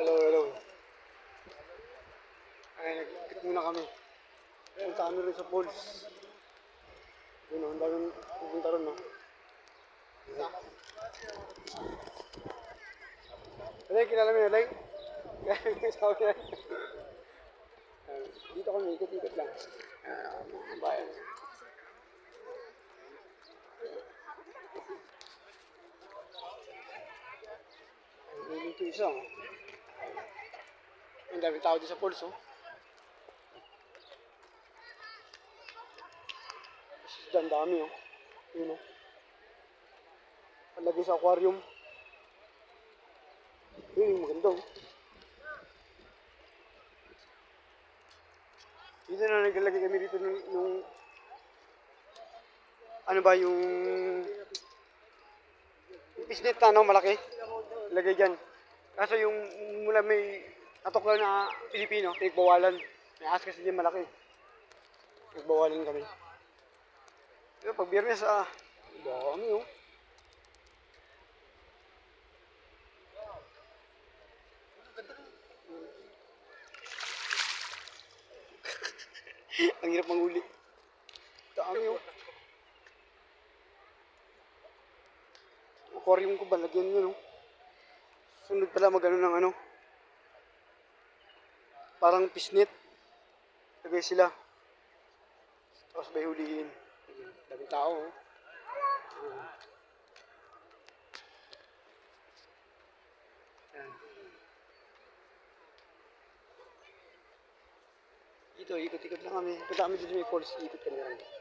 Hello, hello. Ay, nag-ikit muna kami. Punta kami rin sa falls. Yun ang daming pupunta rin no. Alay, kilala mo yun, Alay? Sabi niya. Dito kami, ikot-ikot lang. Ah, mga bayan. Ito isa, oh. Ang dami tao dito sa falls, oh. Ang dami, oh. Yun, oh. Palagay sa aquarium. Yun, maganda, oh. Dito na naglalagay kami dito nung, nung ano ba yung yung pisnet na ano, malaki. Lagay dyan. Kaso yung mula may natuklaw na Pilipino, pinagbawalan. May as kasi dyan malaki. Pinagbawalan kami. Pero pag biyernes ah, dami oh. Ang hirap manghuli. Dami oh. Aquarium ko ba, lagyan nyo no? Sunod pala magano ng ano. Parang pisnit. Lagay sila. Tapos may huliin. Dami tao oh. Dito, ikot-ikot lang kami. Punta kami dito may falls, ikot kami lang.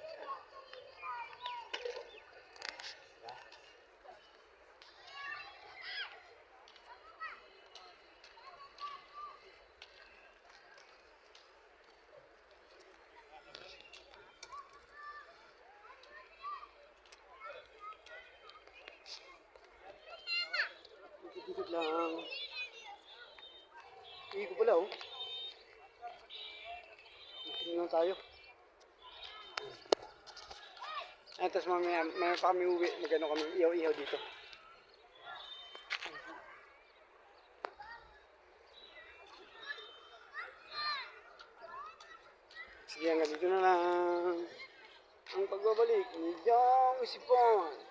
Ikot-ikot lang. Ikot pala oh. Tingnan lang tayo. Ay, tapos mamaya, mamaya pa kami uwi. Magano kami, ihaw-ihaw dito. Sige, hanggang dito na lang. Ang pagbabalik ni Jong Sipon.